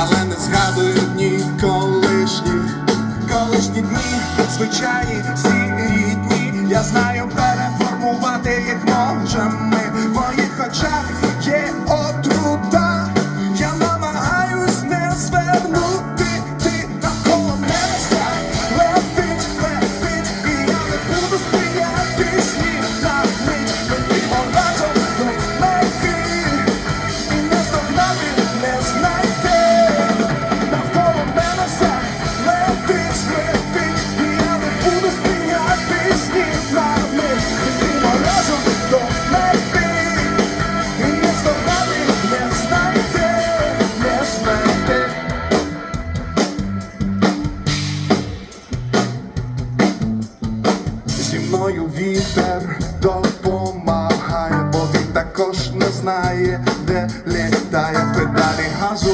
але не згадують дні колишні, колишні дні, звичайні всі рідні. Я знаю, переформувати їх можемо. зі мною вітер допомагає, бо він також не знає, де літає педалі газу.